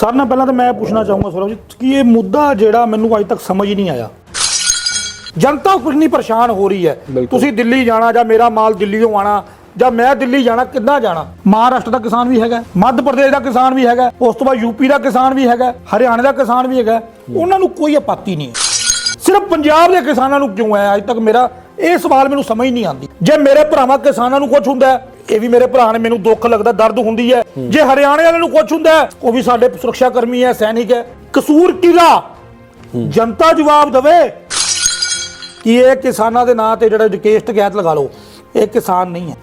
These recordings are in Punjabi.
ਸਰ ਨਾਲ ਪਹਿਲਾਂ ਤਾਂ ਮੈਂ ਪੁੱਛਣਾ ਚਾਹੂੰਗਾ ਸੌਰਵ ਜੀ ਕਿ ਇਹ ਮੁੱਦਾ ਜਿਹੜਾ ਮੈਨੂੰ ਅੱਜ ਤੱਕ ਸਮਝ ਹੀ ਨਹੀਂ ਆਇਆ। ਜਨਤਾ ਕਿੰਨੀ ਪਰੇਸ਼ਾਨ ਹੋ ਰਹੀ ਹੈ। ਤੁਸੀਂ ਦਿੱਲੀ ਜਾਣਾ ਜਾਂ ਮੇਰਾ ਮਾਲ ਦਿੱਲੀੋਂ ਆਣਾ ਜਾਂ ਮੈਂ ਦਿੱਲੀ ਜਾਣਾ ਕਿੱਦਾਂ ਜਾਣਾ? ਮਹਾਰਾਸ਼ਟਰ ਦਾ ਕਿਸਾਨ ਵੀ ਹੈਗਾ ਮੱਧ ਪ੍ਰਦੇਸ਼ ਦਾ ਕਿਸਾਨ ਵੀ ਹੈਗਾ ਉਸ ਤੋਂ ਬਾਅਦ ਯੂਪੀ ਦਾ ਕਿਸਾਨ ਵੀ ਹੈਗਾ ਹਰਿਆਣਾ ਦਾ ਕਿਸਾਨ ਵੀ ਹੈਗਾ। ਉਹਨਾਂ ਨੂੰ ਕੋਈ ਆਪੱਤੀ ਨਹੀਂ ਸਿਰਫ ਪੰਜਾਬ ਦੇ ਕਿਸਾਨਾਂ ਨੂੰ ਕਿਉਂ ਹੈ? ਅੱਜ ਤੱਕ ਮੇਰਾ ਇਹ ਸਵਾਲ ਮੈਨੂੰ ਸਮਝ ਨਹੀਂ ਆਉਂਦੀ। ਜੇ ਮੇਰੇ ਭਰਾਵਾਂ ਕਿਸਾਨਾਂ ਨੂੰ ਕੁਝ ਹੁੰਦਾ ਇਹ ਵੀ ਮੇਰੇ ਭਰਾ ਨੇ ਮੈਨੂੰ ਦੁੱਖ ਲੱਗਦਾ ਦਰਦ ਹੁੰਦੀ ਹੈ। ਜੇ ਹਰਿਆਣੇ ਵਾਲਿਆਂ ਨੂੰ ਕੁਝ ਹੁੰਦਾ ਉਹ ਵੀ ਸਾਡੇ ਸੁਰੱਖਿਆ ਕਰਮੀ ਹੈ ਸੈਨਿਕ ਹੈ। ਕਸੂਰ ਕਿਹਦਾ? ਜਨਤਾ ਜਵਾਬ ਦੇਵੇ ਕਿ ਇਹ ਕਿਸਾਨਾਂ ਦੇ ਨਾਂ ਤੇ ਜਿਹੜਾ ਕੇਸ ਟਕੈਤ ਲਗਾ ਲਓ ਇਹ ਕਿਸਾਨ ਨਹੀਂ ਹੈ।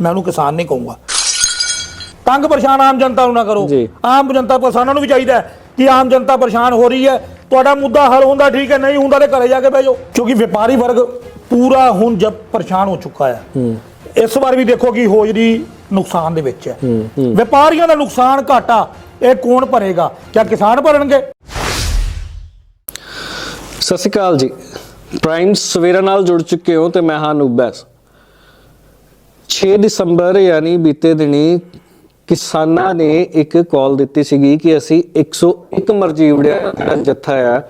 ਮੈਂ ਉਹਨੂੰ ਕਿਸਾਨ ਨਹੀਂ ਕਹੂੰਗਾ। ਤੰਗ ਪਰੇਸ਼ਾਨ ਆਮ ਜਨਤਾ ਨੂੰ ਨਾ ਕਰੋ। ਆਮ ਜਨਤਾ ਕਿਸਾਨਾਂ ਨੂੰ ਵੀ ਚਾਹੀਦਾ ਕਿ ਆਮ ਜਨਤਾ ਪਰੇਸ਼ਾਨ ਹੋ ਰਹੀ ਹੈ। ਤੁਹਾਡਾ ਮੁੱਦਾ ਹੱਲ ਹੁੰਦਾ ਠੀਕ ਹੈ ਨਹੀਂ ਹੁੰਦਾ ਤੇ ਘਰੇ ਜਾ ਕੇ ਬਹਿ ਜਾਓ। ਕਿਉਂਕਿ ਵਪਾਰੀ ਵਰਗ ਪੂਰਾ ਹੁਣ ਜਬ ਪਰੇਸ਼ਾਨ ਹੋ ਚੁੱਕਾ ਹੈ। ਇਸ ਵਾਰ ਵੀ ਦੇਖੋ ਕਿ ਹੋਜਰੀ ਨੁਕਸਾਨ ਦੇ ਵਿੱਚ ਹੈ। ਵਪਾਰੀਆਂ ਦਾ ਨੁਕਸਾਨ ਘਾਟਾ ਇਹ ਕੌਣ ਭਰੇਗਾ? ਕਿਆ ਕਿਸਾਨ ਭਰਨਗੇ? ਸਤਿ ਸ਼੍ਰੀ ਅਕਾਲ ਜੀ। ਪ੍ਰਾਈਮ ਸਵੇਰਾ ਨਾਲ ਜੁੜ ਚੁੱਕੇ ਹੋ ਤੇ ਮੈਂ ਹਾਂ ਨੂਬੈਸ 6 ਦਸੰਬਰ ਯਾਨੀ ਬੀਤੇ ਦਿਨੀ ਕਿਸਾਨਾਂ ਨੇ ਇੱਕ ਕਾਲ ਦਿੱਤੀ ਸੀਗੀ ਕਿ ਅਸੀਂ 101 ਮਰਜੀਵੜਿਆ ਜੱਥਾ ਆ।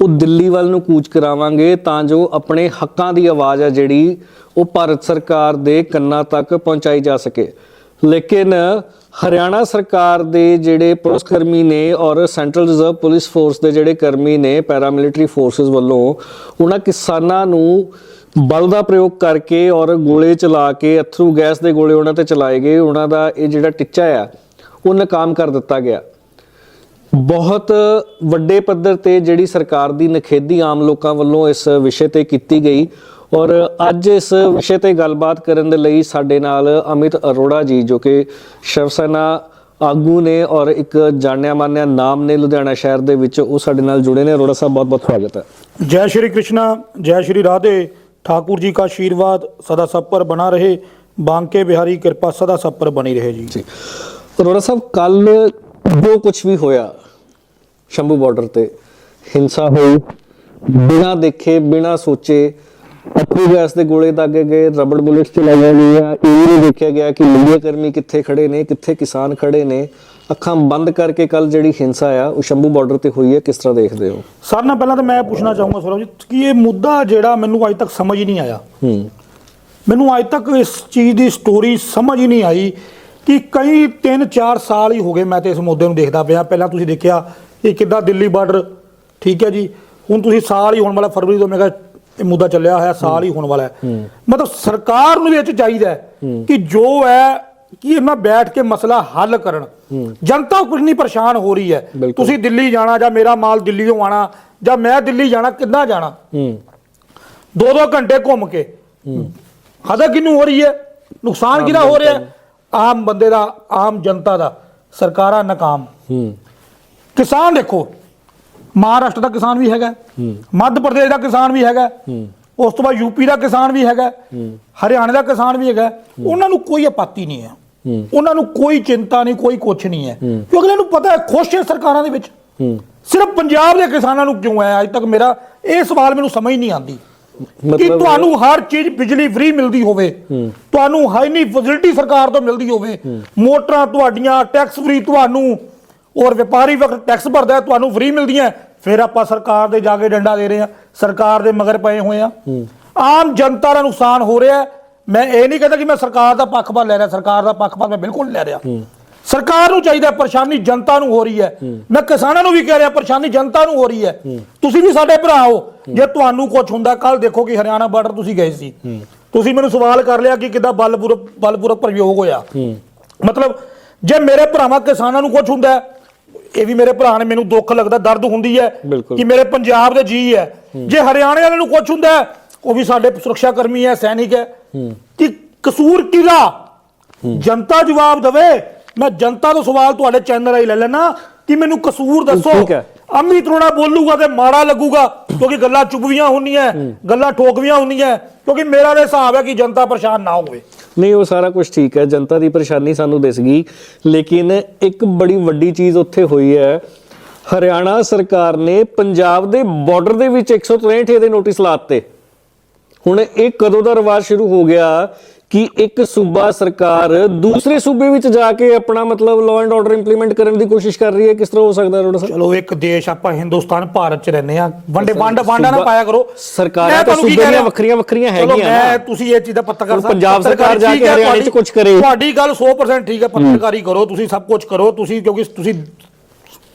ਉਹ ਦਿੱਲੀ ਵੱਲ ਨੂੰ ਕੂਚ ਕਰਾਵਾਂਗੇ ਤਾਂ ਜੋ ਆਪਣੇ ਹੱਕਾਂ ਦੀ ਆਵਾਜ਼ ਆ ਜਿਹੜੀ ਉਹ ਭਾਰਤ ਸਰਕਾਰ ਦੇ ਕੰਨਾਂ ਤੱਕ ਪਹੁੰਚਾਈ ਜਾ ਸਕੇ। ਲੇਕਿਨ ਹਰਿਆਣਾ ਸਰਕਾਰ ਦੇ ਜਿਹੜੇ ਪੁਲਿਸ ਕਰਮੀ ਨੇ ਔਰ ਸੈਂਟਰਲ ਰਿਜ਼ਰਵ ਪੁਲਿਸ ਫੋਰਸ ਦੇ ਜਿਹੜੇ ਕਰਮੀ ਨੇ ਪੈਰਾਮਿਲਟਰੀ ਫੋਰਸਸ ਵੱਲੋਂ, ਉਹਨਾਂ ਕਿਸਾਨਾਂ ਨੂੰ ਬਲ ਦਾ ਪ੍ਰਯੋਗ ਕਰਕੇ ਔਰ ਗੋਲੇ ਚਲਾ ਕੇ ਅਥਰੂ ਗੈਸ ਦੇ ਗੋਲੇ ਉਹਨਾਂ ਤੇ ਚਲਾਏ ਗਏ, ਉਹਨਾਂ ਦਾ ਇਹ ਜਿਹੜਾ ਟਿੱਚਾ ਆ, ਉਹ ਨਾਕਾਮ ਕਰ ਦਿੱਤਾ ਗਿਆ। ਬਹੁਤ ਵੱਡੇ ਪੱਧਰ ਤੇ ਜਿਹੜੀ ਸਰਕਾਰ ਦੀ ਨਖੇਦੀ ਆਮ ਲੋਕਾਂ ਵੱਲੋਂ ਇਸ ਵਿਸ਼ੇ ਤੇ ਕੀਤੀ ਗਈ ਔਰ ਅੱਜ ਇਸ ਵਿਸ਼ੇ ਤੇ ਗੱਲਬਾਤ ਕਰਨ ਦੇ ਲਈ ਸਾਡੇ ਨਾਲ ਅਮਿਤ ਅਰੋੜਾ ਜੀ ਜੋ ਕਿ ਸ਼ਿਵ ਸੈਨਾ ਆਗੂ ਨੇ ਔਰ ਇੱਕ ਜਾਣਿਆ ਮਾਨਿਆ ਨਾਮ ਨੇ ਲੁਧਿਆਣਾ ਸ਼ਹਿਰ ਦੇ ਵਿੱਚ ਉਹ ਸਾਡੇ ਨਾਲ ਜੁੜੇ ਨੇ। ਅਰੋੜਾ ਸਾਹਿਬ ਬਹੁਤ ਬਹੁਤ ਸਵਾਗਤ ਹੈ। ਜੈ ਸ਼੍ਰੀ ਕ੍ਰਿਸ਼ਨਾ ਜੈ ਸ਼੍ਰੀ ਰਾਧੇ। ਠਾਕੁਰ ਜੀ ਦਾ ਆਸ਼ੀਰਵਾਦ ਸਦਾ ਸਭ ਪਰ ਬਣਾ ਰਹੇ। ਬਾਂਕੇ ਬਿਹਾਰੀ ਕਿਰਪਾ ਸਦਾ ਸਭ ਪਰ ਬਣੀ ਰਹੇ ਜੀ। ਅਰੋੜਾ ਸਾਹਿਬ ਕੱਲ ਜੋ ਕੁਝ ਵੀ ਹੋਇਆ ਸ਼ੰਭੂ ਬਾਰਡਰ ਤੇ। ਹਿੰਸਾ ਹੋਈ। ਬਿਨਾਂ ਦੇਖੇ ਬਿਨਾਂ ਸੋਚੇ ਅਥਰੂ ਗੈਸ ਦੇ ਗੋਲੇ ਦਾਗੇ ਗਏ ਰਬੜ ਬੁਲੇਟਸ ਚਲਾਈਆਂ ਗਈਆਂ ਇਹ ਵੀ ਨਹੀਂ ਦੇਖਿਆ ਗਿਆ ਕਿ ਮੀਡੀਆ ਕਰਮੀ ਕਿੱਥੇ ਖੜੇ ਨੇ ਕਿੱਥੇ ਕਿਸਾਨ ਖੜੇ ਨੇ। ਅੱਖਾਂ ਬੰਦ ਕਰਕੇ ਕੱਲ ਜਿਹੜੀ ਹਿੰਸਾ ਆ ਉਹ ਸ਼ੰਭੂ ਬਾਰਡਰ ਤੇ ਹੋਈ ਹੈ ਕਿਸ ਤਰ੍ਹਾਂ ਦੇਖਦੇ ਹੋ? ਸਰ ਨਾਲ ਪਹਿਲਾਂ ਤਾਂ ਮੈਂ ਪੁੱਛਣਾ ਚਾਹੂੰਗਾ ਸੌਰਵ ਜੀ ਕਿ ਇਹ ਮੁੱਦਾ ਜਿਹੜਾ ਮੈਨੂੰ ਅੱਜ ਤੱਕ ਸਮਝ ਹੀ ਨਹੀਂ ਆਇਆ। ਹੂੰ। ਮੈਨੂੰ ਅੱਜ ਤੱਕ ਇਸ ਚੀਜ਼ ਦੀ ਸਟੋਰੀ ਸਮਝ ਹੀ ਨਹੀਂ ਆਈ ਕਿ ਕਈ 3-4 ਸਾਲ ਹੀ ਹੋ ਗਏ ਮੈਂ ਤੇ ਇਸ ਮੁੱਦੇ ਨੂੰ ਦੇਖਦਾ ਪਿਆ। ਪਹਿਲਾਂ ਤੁਸੀਂ ਦੇਖਿਆ ਇਹ ਕਿੱਦਾਂ ਦਿੱਲੀ ਬਾਰਡਰ ਠੀਕ ਹੈ ਜੀ। ਹੁਣ ਤੁਸੀਂ ਸਾਲ ਹੀ ਹੋਣ ਵਾਲਾ ਫਰਵਰੀ ਤੋਂ ਮੈਂ ਕਿਹਾ ਇਹ ਮੁੱਦਾ ਚੱਲਿਆ ਹੋਇਆ ਸਾਲ ਹੀ ਹੋਣ ਵਾਲਾ ਹੈ। ਮਤਲਬ ਸਰਕਾਰ ਨੂੰ ਵੀ ਇਹ 'ਚ ਚਾਹੀਦਾ ਹੈ ਕਿ ਜੋ ਹੈ ਕਿ ਇਹਨਾਂ ਬੈਠ ਕੇ ਮਸਲਾ ਹੱਲ ਕਰਨ। ਜਨਤਾ ਕਿੰਨੀ ਪਰੇਸ਼ਾਨ ਹੋ ਰਹੀ ਹੈ। ਤੁਸੀਂ ਦਿੱਲੀ ਜਾਣਾ ਜਾਂ ਮੇਰਾ ਮਾਲ ਦਿੱਲੀੋਂ ਆਣਾ ਜਾਂ ਮੈਂ ਦਿੱਲੀ ਜਾਣਾ ਕਿੱਦਾਂ ਜਾਣਾ? ਦੋ ਦੋ ਘੰਟੇ ਘੁੰਮ ਕੇ। ਹਦਾ ਕਿਨੂੰ ਹੋ ਰਹੀ ਹੈ? ਨੁਕਸਾਨ ਕਿਹਦਾ ਹੋ ਰਿਹਾ? ਆਮ ਬੰਦੇ ਦਾ ਆਮ ਜਨਤਾ ਦਾ ਸਰਕਾਰਾਂ ਨਾਕਾਮ। ਕਿਸਾਨ ਦੇਖੋ ਮਹਾਰਾਸ਼ਟਰ ਦਾ ਕਿਸਾਨ ਵੀ ਹੈਗਾ ਮੱਧ ਪ੍ਰਦੇਸ਼ ਦਾ ਕਿਸਾਨ ਵੀ ਹੈਗਾ ਉਸ ਤੋਂ ਬਾਅਦ ਯੂਪੀ ਦਾ ਕਿਸਾਨ ਵੀ ਹੈਗਾ ਹਰਿਆਣਾ ਦਾ ਕਿਸਾਨ ਵੀ ਹੈਗਾ ਉਹਨਾਂ ਨੂੰ ਕੋਈ ਆਪੱਤੀ ਨਹੀਂ ਹੈ। ਉਹਨਾਂ ਨੂੰ ਕੋਈ ਚਿੰਤਾ ਨਹੀਂ ਕੋਈ ਕੁਛ ਨਹੀਂ ਹੈ। ਕਿਉਂਕਿ ਅਗਲੇ ਨੂੰ ਪਤਾ ਹੈ ਖੁਸ਼ ਹੈ ਸਰਕਾਰਾਂ ਦੇ ਵਿੱਚ। ਸਿਰਫ ਪੰਜਾਬ ਦੇ ਕਿਸਾਨਾਂ ਨੂੰ ਕਿਉਂ ਹੈ? ਅੱਜ ਤੱਕ ਮੇਰਾ ਇਹ ਸਵਾਲ ਮੈਨੂੰ ਸਮਝ ਨਹੀਂ ਆਉਂਦੀ। ਕਿ ਤੁਹਾਨੂੰ ਹਰ ਚੀਜ਼ ਬਿਜਲੀ ਫ੍ਰੀ ਮਿਲਦੀ ਹੋਵੇ। ਤੁਹਾਨੂੰ ਹਾਈਨੀ ਫੈਸਿਲਿਟੀ ਸਰਕਾਰ ਤੋਂ ਮਿਲਦੀ ਹੋਵੇ। ਮੋਟਰਾਂ ਤੁਹਾਡੀਆਂ ਟੈਕਸ ਫ੍ਰੀ ਤੁਹਾਨੂੰ ਔਰ ਵਪਾਰੀ ਵਕਤ ਟੈਕਸ ਭਰਦਾ ਤੁਹਾਨੂੰ ਫ੍ਰੀ ਮਿਲਦੀਆਂ ਫਿਰ ਆਪਾਂ ਸਰਕਾਰ ਦੇ ਜਾ ਕੇ ਡੰਡਾ ਦੇ ਰਹੇ ਆ ਸਰਕਾਰ ਦੇ ਮਗਰ ਪਏ ਹੋਏ ਆ ਆਮ ਜਨਤਾ ਦਾ ਨੁਕਸਾਨ ਹੋ ਰਿਹਾ। ਮੈਂ ਇਹ ਨਹੀਂ ਕਹਿੰਦਾ ਕਿ ਮੈਂ ਸਰਕਾਰ ਦਾ ਪੱਖਪਾਤ ਲੈ ਰਿਹਾ ਸਰਕਾਰ ਦਾ ਪੱਖਪਾਤ ਮੈਂ ਬਿਲਕੁਲ ਨਹੀਂ ਲੈ ਰਿਹਾ। ਸਰਕਾਰ ਨੂੰ ਚਾਹੀਦਾ ਪਰੇਸ਼ਾਨੀ ਜਨਤਾ ਨੂੰ ਹੋ ਰਹੀ ਹੈ। ਮੈਂ ਕਿਸਾਨਾਂ ਨੂੰ ਵੀ ਕਹਿ ਰਿਹਾ ਪਰੇਸ਼ਾਨੀ ਜਨਤਾ ਨੂੰ ਹੋ ਰਹੀ ਹੈ। ਤੁਸੀਂ ਵੀ ਸਾਡੇ ਭਰਾ ਹੋ। ਜੇ ਤੁਹਾਨੂੰ ਕੁਝ ਹੁੰਦਾ ਕੱਲ ਦੇਖੋ ਕਿ ਹਰਿਆਣਾ ਬਾਰਡਰ ਤੁਸੀਂ ਗਏ ਸੀ। ਤੁਸੀਂ ਮੈਨੂੰ ਸਵਾਲ ਕਰ ਲਿਆ ਕਿ ਕਿੱਦਾਂ ਬਲਪੂਰਵਕ ਬਲਪੂਰਵਕ ਪ੍ਰਯੋਗ ਹੋਇਆ। ਮਤਲਬ ਜੇ ਮੇਰੇ ਭਰਾਵਾਂ ਕਿਸਾਨਾਂ ਨੂੰ ਕੁਝ ਹੁੰਦਾ ਇਹ ਵੀ ਮੇਰੇ ਭਰਾ ਨੇ ਮੈਨੂੰ ਦੁੱਖ ਲੱਗਦਾ ਦਰਦ ਹੁੰਦੀ ਹੈ ਬਿਲਕੁਲ। ਕਿ ਮੇਰੇ ਪੰਜਾਬ ਦੇ ਜੀ ਹੈ। ਜੇ ਹਰਿਆਣੇ ਵਾਲਿਆਂ ਨੂੰ ਕੁਝ ਹੁੰਦਾ ਹੈ, ਉਹ ਵੀ ਸਾਡੇ ਸੁਰੱਖਿਆ ਕਰਮੀ ਹੈ ਸੈਨਿਕ ਹੈ। ਕਿ ਕਸੂਰ ਕਿਹਦਾ? ਜਨਤਾ ਜਵਾਬ ਦੇਵੇ। ਮੈਂ ਜਨਤਾ ਤੋਂ ਸਵਾਲ ਤੁਹਾਡੇ ਚੈਨਲ ਰਾਹੀਂ ਲੈ ਲੈਣਾ ਕਿ ਮੈਨੂੰ ਕਸੂਰ ਦੱਸੋ। ਹੈ। ਅੰਮੀ ਤਰੋਣਾ ਬੋਲੂਗਾ ਤੇ ਮਾੜਾ ਲੱਗੂਗਾ ਕਿਉਂਕਿ ਗੱਲਾਂ ਚੁਭਵੀਆਂ ਹੁੰਦੀਆਂ ਗੱਲਾਂ ਠੋਕਵੀਆਂ ਹੁੰਦੀਆਂ ਕਿਉਂਕਿ ਮੇਰਾ ਤਾਂ ਹਿਸਾਬ ਹੈ ਕਿ ਜਨਤਾ ਪਰੇਸ਼ਾਨ ਨਾ ਹੋਵੇ। ਨਹੀਂ, ਉਹ ਸਾਰਾ ਕੁਝ ਠੀਕ ਹੈ, ਜਨਤਾ ਦੀ ਪਰੇਸ਼ਾਨੀ ਸਾਨੂੰ ਦਿਸ ਗਈ। ਲੇਕਿਨ ਇੱਕ ਬੜੀ ਵੱਡੀ ਚੀਜ਼ ਉੱਥੇ ਹੋਈ ਹੈ। ਹਰਿਆਣਾ ਸਰਕਾਰ ਨੇ ਪੰਜਾਬ ਦੇ ਬਾਰਡਰ ਦੇ ਵਿੱਚ 163 ਦੇ ਨੋਟਿਸ ਲਾਤੇ ਹੁਣ ਇਹ ਕਦੋਂ ਦਾ ਰਿਵਾਜ ਸ਼ੁਰੂ ਹੋ ਗਿਆ? ਕਿ ਇੱਕ ਸੂਬਾ ਸਰਕਾਰ ਦੂਸਰੇ ਸੂਬੇ ਵਿੱਚ ਜਾ ਕੇ ਆਪਣਾ ਮਤਲਬ ਲਾਅ ਐਂਡ ਆਰਡਰ ਇੰਪਲੀਮੈਂਟ ਕਰਨ ਦੀ ਕੋਸ਼ਿਸ਼ ਕਰ ਰਹੀ ਹੈ ਕਿਸ ਤਰ੍ਹਾਂ ਹੋ ਸਕਦਾ ਰੋੜਾ ਸਾਹਿਬ ਚਲੋ ਇੱਕ ਦੇਸ਼ ਆਪਾਂ ਹਿੰਦੁਸਤਾਨ ਭਾਰਤ ਚ ਰਹਿੰਦੇ ਆ ਵੰਡੇ ਵੰਡ ਵਾਂਡਾ ਨਾ ਪਾਇਆ ਕਰੋ ਸਰਕਾਰਾਂ ਮੈਂ ਤਾਂ ਸੂਬੇ ਦੀਆਂ? ਵੱਖਰੀਆਂ- ਵੱਖਰੀਆਂ ਚਲੋ ਹੈਗੀਆਂ ਮੈਂ ਨਾ। ਤੁਸੀਂ ਇਹ ਚੀਜ਼ ਦਾ ਪੱਤਰਕਾਰ ਸਾਹਿਬ ਪੰਜਾਬ ਸਰਕਾਰ ਜਾ ਕੇ ਹਰਿਆਣੇ ਚ ਕੁਛ ਕਰੇ। ਤੁਹਾਡੀ ਗੱਲ 100% ਠੀਕ ਹੈ ਪੱਤਰਕਾਰੀ ਕਰੋ ਤੁਸੀਂ ਸਭ ਕੁਝ ਕਰੋ ਤੁਸੀਂ ਕਿਉਂਕਿ ਤੁਸੀਂ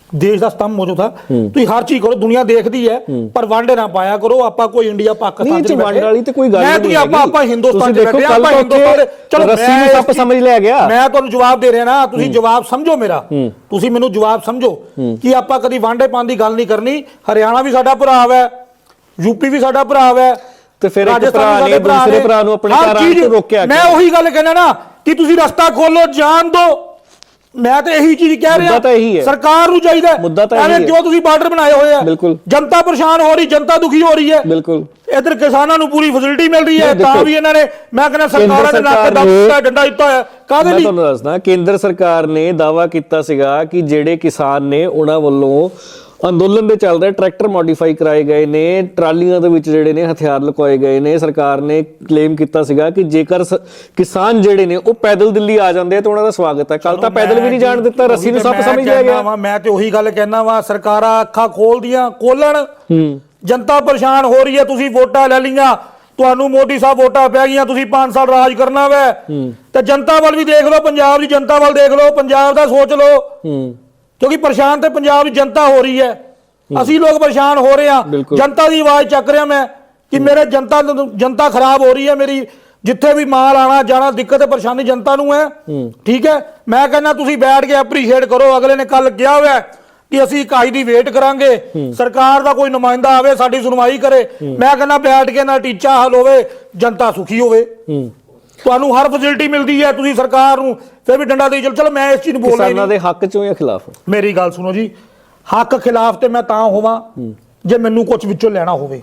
ਦੇਸ਼ ਦਾ ਸਤੰਭ ਮੌਜੂਦ ਆ ਤੁਸੀਂ ਹਰ ਚੀਜ਼ ਕਰੋ ਦੁਨੀਆ ਦੇਖਦੀ ਹੈ ਪਰ ਵੰਡ ਨਾ ਪਾਇਆ ਕਰੋ ਆਪਾਂ ਕੋਈ ਇੰਡੀਆ ਪਾਕਿਸਤਾਨ ਨਹੀਂ ਵੰਡ। ਵਾਲੀ ਤੇ ਕੋਈ ਗੱਲ ਨਹੀਂ ਤੁਸੀਂ ਆਪਾਂ। ਆਪਾਂ ਹਿੰਦੁਸਤਾਨ ਚ ਬੈਠੇ ਆਪਾਂ ਹਿੰਦੁਸਤਾਨ ਦੇ ਚਲੋ ਰੱਸੀ ਨੂੰ ਸੱਪ ਸਮਝ ਲਿਆ ਗਿਆ। ਮੈਂ ਤੁਹਾਨੂੰ ਜਵਾਬ ਦੇ ਰਿਹਾ ਨਾ ਤੁਸੀਂ ਜਵਾਬ ਸਮਝੋ ਮੇਰਾ ਤੁਸੀਂ ਮੈਨੂੰ ਜਵਾਬ ਸਮਝੋ ਕਿ ਆਪਾਂ ਕਦੀ ਵਾਂਡੇ ਪਾਉਣ ਦੀ ਗੱਲ ਨਹੀਂ ਕਰਨੀ ਹਰਿਆਣਾ ਵੀ ਸਾਡਾ ਭਰਾ ਹੈ ਯੂਪੀ ਵੀ ਸਾਡਾ ਭਰਾ ਹੈ ਤੇ ਫਿਰ ਇੱਕ ਭਰਾ ਨੇ ਦੂਸਰੇ। ਭਰਾ ਨੂੰ ਆਪਣੇ ਘਰ ਚੀਜ਼- ਤੋਂ ਰੋਕਿਆ ਮੈਂ? ਉਹੀ ਗੱਲ ਕਹਿੰਦਾ ਨਾ ਕਿ ਤੁਸੀਂ ਰਸਤਾ ਖੋਲੋ ਜਾਣ ਦਿਓ ਮੈਂ ਤਾਂ ਇਹੀ ਚੀਜ਼ ਕਹਿ ਰਿਹਾ ਮੁੱਦਾ ਤਾਂ ਇਹੀ ਹੈ। ਸਰਕਾਰ ਨੂੰ ਚਾਹੀਦਾ। ਮੁੱਦਾ ਤਾਂ ਇਹੀ ਹੈ। ਕਿਉਂ ਤੁਸੀਂ ਬਾਰਡਰ ਬਣਾਏ ਹੋਏ ਆ ਬਿਲਕੁਲ। ਜਨਤਾ ਪਰੇਸ਼ਾਨ ਹੋ ਰਹੀ ਜਨਤਾ ਦੁਖੀ ਹੋ ਰਹੀ ਹੈ ਬਿਲਕੁਲ ਇਧਰ ਕਿਸਾਨਾਂ ਨੂੰ ਪੂਰੀ ਫੈਸਿਲਿਟੀ ਮਿਲ ਰਹੀ ਹੈ ਤਾਂ ਵੀ ਇਹਨਾਂ ਨੇ ਮੈਂ ਕਹਿੰਦਾ ਸਰਕਾਰਾਂ ਦੇ ਨਾਕੇ ਦਾ ਨੇ- ਡੰਡਾ ਦਿੱਤਾ ਹੋਇਆ ਕਾਹਦੇ ਮੈਂ ਲਈ ਤੁਹਾਨੂੰ ਦੱਸਦਾ ਕੇਂਦਰ ਸਰਕਾਰ ਨੇ ਦਾਵਾ ਕੀਤਾ ਸੀਗਾ ਕਿ ਜਿਹੜੇ ਕਿਸਾਨ ਨੇ ਉਹਨਾਂ ਵੱਲੋਂ ਅੰਦੋਲਨ ਦੇ ਚੱਲਦੇ ਟਰੈਕਟਰ ਮੋਡੀਫਾਈ ਕਰਾਏ ਗਏ ਨੇ ਟਰਾਲੀਆਂ ਦੇ ਵਿੱਚ ਜਿਹੜੇ ਨੇ ਹਥਿਆਰ ਲੁਕੋਏ ਗਏ ਨੇ ਸਰਕਾਰ ਨੇ ਕਲੇਮ ਕੀਤਾ ਸੀਗਾ ਕਿ ਜੇਕਰ ਕਿਸਾਨ ਜਿਹੜੇ ਨੇ ਉਹ ਪੈਦਲ ਦਿੱਲੀ ਆ ਜਾਂਦੇ ਤਾਂ ਉਹਨਾਂ ਦਾ ਸਵਾਗਤ ਹੈ। ਕੱਲ ਤਾਂ ਪੈਦਲ ਵੀ ਨਹੀਂ ਜਾਣ ਦਿੱਤਾ ਰੱਸੀ ਨੂੰ ਸੱਪ ਸਮਝ ਲਿਆ ਗਿਆ। ਮੈਂ ਤੇ ਉਹੀ ਗੱਲ ਕਹਿਣਾ ਵਾ ਸਰਕਾਰਾਂ ਅੱਖਾਂ ਖੋਲਦੀਆਂ ਖੋਲਣ। ਜਨਤਾ ਪਰੇਸ਼ਾਨ ਹੋ ਰਹੀ ਹੈ ਤੁਸੀਂ ਵੋਟਾਂ ਲੈ ਲਈਆਂ ਤੁਹਾਨੂੰ ਮੋਦੀ ਸਾਹਿਬ ਵੋਟਾਂ ਪੈ ਗਈਆਂ ਤੁਸੀਂ 5 ਸਾਲ ਰਾਜ ਕਰਨਾ ਵੈ। ਤੇ ਜਨਤਾ ਵੱਲ ਵੀ ਦੇਖ ਲਓ ਪੰਜਾਬ ਦੀ ਜਨਤਾ ਵੱਲ ਦੇਖ ਲਓ ਪੰਜਾਬ ਦਾ ਸੋਚ ਲਓ। ਕਿਉਂਕਿ ਪਰੇਸ਼ਾਨ ਤੇ ਪੰਜਾਬ ਦੀ ਜਨਤਾ ਹੋ ਰਹੀ ਹੈ। ਅਸੀਂ ਲੋਕ ਪਰੇਸ਼ਾਨ ਹੋ ਰਹੇ ਬਿਲਕੁਲ। ਜਨਤਾ ਦੀ ਆਵਾਜ਼ ਚੱਕ ਰਿਹਾ ਮੈਂ ਕਿ ਮੇਰੇ ਜਨਤਾ ਜਨਤਾ ਖਰਾਬ ਹੋ ਰਹੀ ਹੈ। ਮੇਰੀ ਜਿੱਥੇ ਵੀ ਮਾਲ ਆਣਾ ਜਾਣਾ ਦਿੱਕਤ ਤੇ ਪਰੇਸ਼ਾਨੀ ਜਨਤਾ ਨੂੰ ਹੈ। ਠੀਕ ਹੈ? ਮੈਂ ਕਹਿੰਦਾ ਤੁਸੀਂ ਬੈਠ ਕੇ ਐਪਰੀਸ਼ੀਏਟ ਕਰੋ। ਅਗਲੇ ਨੇ ਕੱਲ ਕਿਹਾ ਹੋਇਆ ਕਿ ਅਸੀਂ ਇਕਾਈ ਦੀ ਵੇਟ ਕਰਾਂਗੇ। ਸਰਕਾਰ ਦਾ ਕੋਈ ਨੁਮਾਇੰਦਾ ਆਵੇ ਸਾਡੀ ਸੁਣਵਾਈ ਕਰੇ। ਮੈਂ ਕਹਿੰਦਾ ਬੈਠ ਕੇ ਨਾ ਟੀਚਾ ਹੱਲ ਹੋਵੇ ਜਨਤਾ ਸੁਖੀ ਹੋਵੇ। ਤੁਹਾਨੂੰ ਹਰ ਫੈਸਿਲਿਟੀ ਮਿਲਦੀ ਹੈ ਤੁਸੀਂ ਸਰਕਾਰ ਨੂੰ ਫਿਰ ਵੀ ਡੰਡਾ ਦੇ ਚਲ ਚਲੋ ਮੈਂ ਇਸ ਚੀਜ਼ ਨੂੰ ਬੋਲਣਾ ਕਿਸਾਨਾਂ ਨਹੀਂ। ਦੇ ਹੱਕ ਚੋਂ ਜਾਂ ਖਿਲਾਫ। ਮੇਰੀ ਗੱਲ ਸੁਣੋ ਜੀ ਹੱਕ ਖਿਲਾਫ ਤੇ ਮੈਂ ਤਾਂ ਹੋਵਾਂ ਜੇ ਮੈਨੂੰ ਕੁਝ ਵਿੱਚੋਂ ਲੈਣਾ ਹੋਵੇ।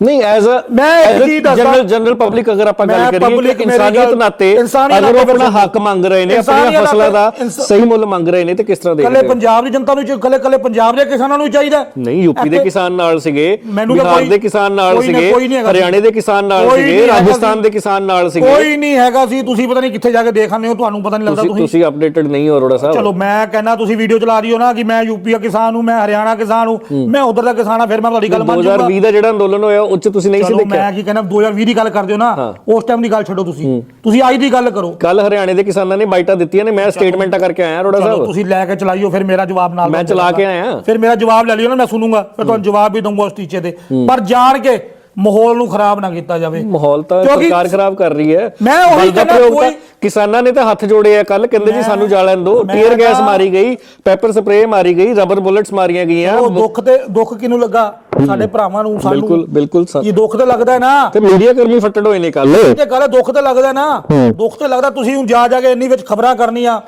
ਨਹੀਂ ਐਜ਼ ਅ ਮੈਂ ਚੀਜ਼ ਦੱਸਦਾ- ਜਨਰਲ ਜਨਰਲ ਪਬਲਿਕ ਅਗਰ ਆਪਾਂ ਗੱਲ ਕਰੀਏ ਕਿ ਇਨਸਾਨੀਅਤ ਨਾਤੇ ਅਗਰ ਉਹ ਆਪਣਾ ਹੱਕ ਮੰਗ ਰਹੇ ਨੇ ਆਪਣੀਆਂ ਫਸਲਾਂ ਦਾ ਸਹੀ ਮੁੱਲ ਮੰਗ ਰਹੇ ਨੇ ਤੇ ਕਿਸ ਤਰ੍ਹਾਂ ਕੱਲੇ ਦੇਖਦੇ ਹੋ ਪੰਜਾਬ ਦੀ ਜਨਤਾ ਨੂੰ ਕੱਲੇ ਕੱਲੇ ਪੰਜਾਬ ਦੇ ਕਿਸਾਨਾਂ ਨੂੰ ਚਾਹੀਦਾ। ਨਹੀਂ ਯੂਪੀ ਦੇ ਕਿਸਾਨ ਨਾਲ ਸੀਗੇ ਬਿਹਾਰ ਦੇ ਕਿਸਾਨ ਨਾਲ ਸੀਗੇ ਹਰਿਆਣੇ ਦੇ ਕਿਸਾਨ ਨਾਲ ਸੀਗੇ ਰਾਜਸਥਾਨ। ਦੇ ਕਿਸਾਨ ਨਾਲ ਸੀਗੇ। ਕੋਈ ਨਹੀਂ ਹੈਗਾ ਸੀ। ਤੁਸੀਂ ਪਤਾ ਨਹੀਂ ਕਿੱਥੇ ਜਾ ਕੇ ਦੇਖ ਆਉਂਦੇ ਹੋ ਤੁਹਾਨੂੰ ਪਤਾ ਨਹੀਂ ਲੱਗਦਾ ਤੁਸੀਂ ਤੁਸੀਂ ਅਪਡੇਟਡ ਨਹੀਂ ਹੋ ਅਰੋੜਾ ਸਾਹਿਬ। ਚਲੋ ਮੈਂ ਕਹਿੰਦਾ ਤੁਸੀਂ ਵੀਡੀਓ ਚਲਾ ਰਹੀ ਹੋ ਨਾ ਕਿ ਮੈਂ ਯੂਪੀ ਦਾ ਕਿਸਾਨ ਹੂੰ ਮੈਂ ਹਰਿਆਣਾ ਕਿਸਾਨ ਹੂੰ। ਮੈਂ ਉਧਰ ਦਾ ਕਿਸਾਨ ਆ ਫਿਰ ਮੈਂ ਤੁਹਾਡੀ ਗੱਲ ਮੰਨ ਜੂਗਾ 2020 ਦਾ ਜਿਹੜਾ ਅੰਦੋਲਨ ਹੋਇਆ ਉਹ 'ਚ ਤੁਸੀਂ ਨਹੀਂ ਸੀ ਚਲੋ ਦੇਖਿਆ। ਮੈਂ ਕੀ ਕਹਿੰਦਾ 2020 ਦੀ ਗੱਲ ਕਰਦੇ ਹੋ ਨਾ ਉਸ ਟਾਈਮ ਦੀ ਗੱਲ ਛੱਡੋ ਤੁਸੀਂ। ਤੁਸੀਂ ਅੱਜ ਦੀ ਗੱਲ ਕਰੋ। ਕੱਲ ਹਰਿਆਣੇ ਦੇ ਕਿਸਾਨਾਂ ਨੇ ਬਾਈਟਾਂ ਦਿੱਤੀਆਂ ਨੇ ਮੈਂ ਸਟੇਟਮੈਂਟਾਂ ਕਰਕੇ ਆਇਆ ਅਰੋੜਾ ਚਲੋ ਸਾਹਿਬ। ਤੁਸੀਂ ਲੈ ਕੇ ਚਲਾਈਓ ਫਿਰ ਮੇਰਾ ਜਵਾਬ ਨਾਲ ਮੈਂ ਚਲਾ ਕੇ। ਆਇਆ। ਫਿਰ ਮੇਰਾ ਜਵਾਬ ਲੈ ਲਿਓ ਨਾ ਮੈਂ ਸੁਣੂੰਗਾ ਫਿਰ ਤੁਹਾਨੂੰ ਜਵਾਬ ਵੀ ਦਊਂਗਾ ਉਸ ਟੀਚੇ ਤੇ ਪਰ ਜਾਣ ਕੇ ਮਾਹੌਲ ਨੂੰ ਖਰਾਬ ਨਾ ਕੀਤਾ ਜਾਵੇ। ਮਾਹੌਲ ਤਾਂ ਸਰਕਾਰ ਖਰਾਬ ਕਰ ਰਹੀ ਹੈ। ਮੈਂ ਉਹੀ ਦਾ ਕਹਿੰਦਾ ਤਾਂ ਕੋਈ- ਕਿਸਾਨਾਂ ਨੇ ਤਾਂ ਹੱਥ ਜੋੜੇ ਆ ਕੱਲ ਕਹਿੰਦੇ ਜੀ ਸਾਨੂੰ ਜਾਲਣ ਦਿਓ। ਮੈਂ ਟੀਅਰ ਗੈਸ ਤਾਂ- ਮਾਰੀ ਗਈ ਪੈਪਰ ਸਪਰੇਅ ਮਾਰੀ ਗਈ ਰਬਰ ਬੁਲੇਟਸ ਮਾਰੀਆਂ ਗਈਆਂ। ਉਹ ਦੁੱਖ ਤੇ ਦੁੱਖ ਕਿਨੂੰ ਲੱਗਾ? ਸਾਡੇ ਭਰਾਵਾਂ ਨੂੰ ਸਾਨੂੰ। ਬਿਲਕੁਲ ਬਿਲਕੁਲ ਸਰ ਇਹ ਦੁੱਖ ਤੇ ਲੱਗਦਾ ਹੈ ਨਾ। ਤੇ ਮੀਡੀਆ ਕਰਮੀ ਫੱਟੜ ਹੋਏ ਨੇ ਕੱਲ ਇਹ ਗੱਲ ਦੁੱਖ ਤੇ ਲੱਗਦਾ ਨਾ। ਦੁੱਖ ਤੇ ਲੱਗਦਾ ਤੁਸੀਂ ਹੁਣ ਜਾ ਜਾ ਕੇ ਇੰਨੀ ਵਿੱਚ ਖਬਰਾਂ ਕਰਨੀਆਂ।